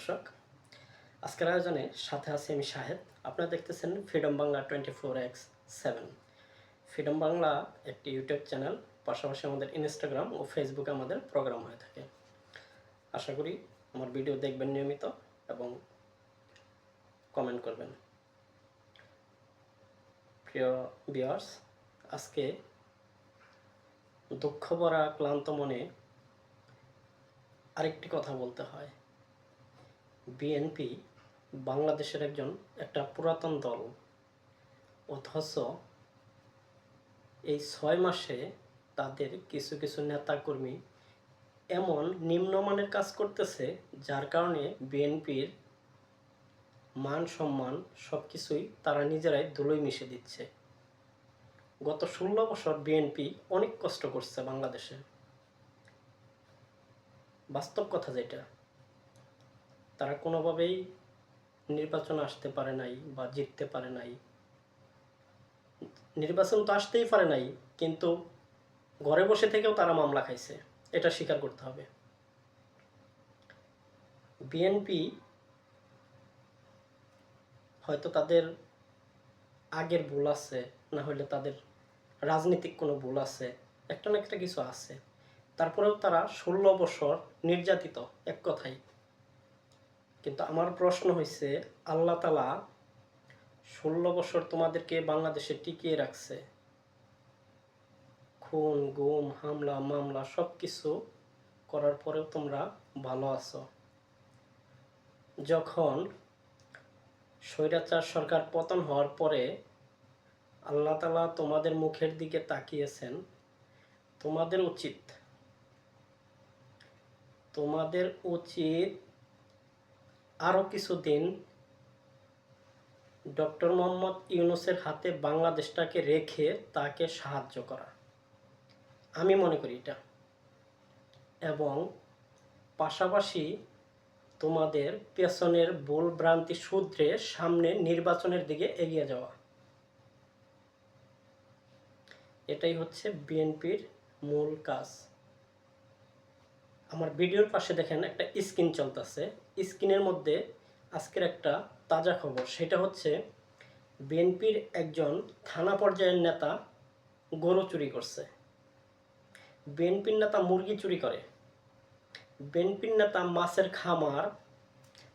দর্শক, আজকের আয়োজনে সাথে আছি আমি শাহেদ। আপনারা দেখতেছেন freedom Bangla twenty four X seven. Freedom Bangla একটি ইউটিউব চ্যানেল, পাশাপাশি আমাদের ইনস্টাগ্রাম ও ফেসবুকে আমাদের প্রোগ্রাম হয়ে থাকে। আশা করি আমার ভিডিও দেখবেন নিয়মিত এবং কমেন্ট করবেন। প্রিয় বিয়ার্স আজকে দুঃখ ভরা, ক্লান্ত মনে আরেকটি কথা বলতে হয়। বিএনপি বাংলাদেশের একজন, একটা পুরাতন দল। অথচ এই ছয় মাসে তাদের কিছু কিছু নেতাকর্মী এমন নিম্নমানের কাজ করতেছে, যার কারণে বিএনপির মান, সম্মান সব কিছুই তারা নিজেরাই ধুলোই মিশে দিচ্ছে। গত ষোলো বছর বিএনপি অনেক কষ্ট করছে বাংলাদেশে। বাস্তব কথা যেটা তারা কোনোভাবেই নির্বাচন আসতে পারে নাই বা জিততে পারে নাই। নির্বাচন তো আসতেই পারে নাই, কিন্তু ঘরে বসে থেকেও তারা মামলা খাইছে, এটা স্বীকার করতে হবে। বিএনপি হয়তো তাদের আগের ভুল আছে, না হলে তাদের রাজনৈতিক কোনো ভুল আছে, একটা না একটা কিছু আছে। তারপরেও তারা ষোলো বছর নির্যাতিত, এক কথাই কিন্তু আমার প্রশ্ন হয়েছে আল্লাহ তালা ষোলো বছর তোমাদেরকে বাংলাদেশে টিকিয়ে রাখছে। খুন, গুম, হামলা, মামলা সব কিছু করার পরেও তোমরা ভালো আছো। যখন স্বৈরাচার সরকার পতন হওয়ার পরে আল্লাহ তালা তোমাদের মুখের দিকে তাকিয়েছেন, তোমাদের উচিত তোমাদের উচিত আরও কিছুদিন ডক্টর মোহাম্মদ ইউনুসের হাতে বাংলাদেশটাকে রেখে তাকে সাহায্য করা। আমি মনে করি এটা। এবং পাশাপাশি তোমাদের পেছনের ভুল ভ্রান্তি শুধরে সামনে নির্বাচনের দিকে এগিয়ে যাওয়া। এটাই হচ্ছে বিএনপির মূল কাজ। আমার ভিডিওর পাশে দেখেন একটা স্ক্রিন চলতেছে। স্ক্রিনের মধ্যে আজকের একটা তাজা খবর, সেটা হচ্ছে বিএনপির একজন থানা পর্যায়ের নেতা গরু চুরি করছে। বিএনপির নেতা মুরগি চুরি করে। বিএনপির নেতা মাছের খামার,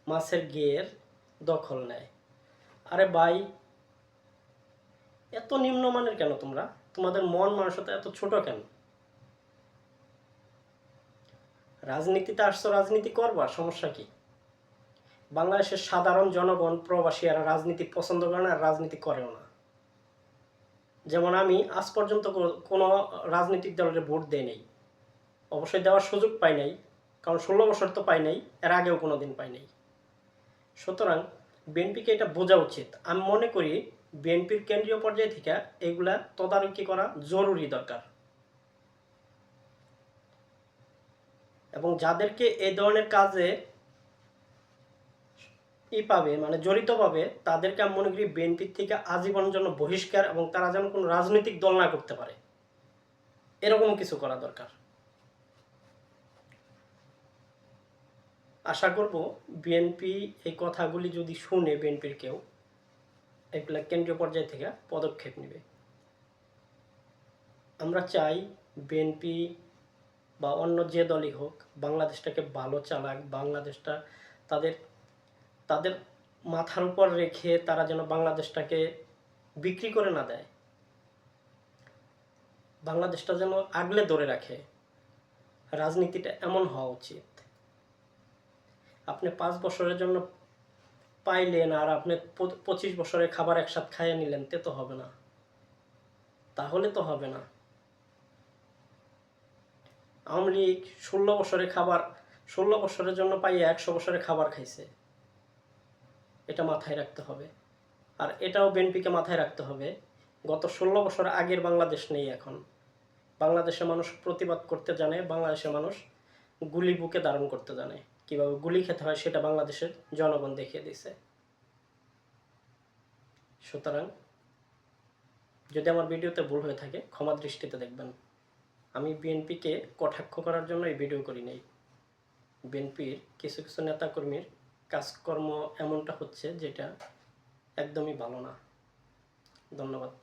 মাছের গের দখল নেয়। আরে ভাই, এত নিম্নমানের কেন তোমরা? তোমাদের মন মানসতা এত ছোট কেন? রাজনীতিতে আসছো, রাজনীতি করবা, সমস্যা কি? বাংলাদেশের সাধারণ জনগণ প্রবাসী এরা রাজনীতি পছন্দ করে না আর রাজনীতি করেও না। যেমন আমি আজ পর্যন্ত কোনো রাজনৈতিক দলের ভোট দেয় নেই। অবশ্যই দেওয়ার সুযোগ পাই নাই, কারণ ষোলো বছর তো পাই নাই, এর আগেও কোনো দিন পাই নাই। সুতরাং বিএনপিকে এটা বোঝা উচিত। আমি মনে করি বিএনপির কেন্দ্রীয় পর্যায় থেকে এগুলা তদারকি করা জরুরি দরকার। এবং যাদেরকে এই ধরনের কাজে ই পাবে মানে জড়িত পাবে, তাদেরকে আমি মনে করি বিএনপির থেকে আজীবনের জন্য বহিষ্কার এবং তারা যেন কোনো রাজনৈতিক দল না করতে পারে। এরকম কিছু করা দরকার। আশা করব বিএনপি এই কথাগুলি যদি শুনে বিএনপির কেউ এগুলা কেন্দ্রীয় পর্যায় থেকে পদক্ষেপ নেবে। আমরা চাই বিএনপি বা অন্য যে দলই হোক, বাংলাদেশটাকে ভালো চালাক, বাংলাদেশটা তাদের তাদের মাথার উপর রেখে তারা যেন বাংলাদেশটাকে বিক্রি করে না দেয়। বাংলাদেশটা যেন আগলে ধরে রাখে। রাজনীতিটা এমন হওয়া উচিত। আপনি পাঁচ বছরের জন্য পাইলেন আর আপনি পঁচিশ বছরের খাবার একসাথে খাইয়ে নিলেন, তে তো হবে না। তাহলে তো হবে না। আওয়ামী লীগ ষোলো বছরে খাবার, ষোলো বছরের জন্য পাইয়ে একশো বছরে খাবার খাইছে। এটা মাথায় রাখতে হবে। আর এটাও বিএনপিকে মাথায় রাখতে হবে। গত ষোলো বছর আগের বাংলাদেশ নেই এখন। বাংলাদেশের মানুষ প্রতিবাদ করতে জানে, বাংলাদেশের মানুষ গুলি বুকে ধারণ করতে জানে। কীভাবে গুলি খেতে হয় সেটা বাংলাদেশের জনগণ দেখিয়ে দিছে সুতরাং যদি আমার ভিডিওতে ভুল হয়ে থাকে, ক্ষমা দৃষ্টিতে দেখবেন। আমি বিএনপিকে কটাক্ষ করার জন্য এই ভিডিও করি নাই। বিএনপির কিছু কিছু নেতাকর্মীর কাজকর্ম এমনটা হচ্ছে যেটা একদমই ভালো না। ধন্যবাদ।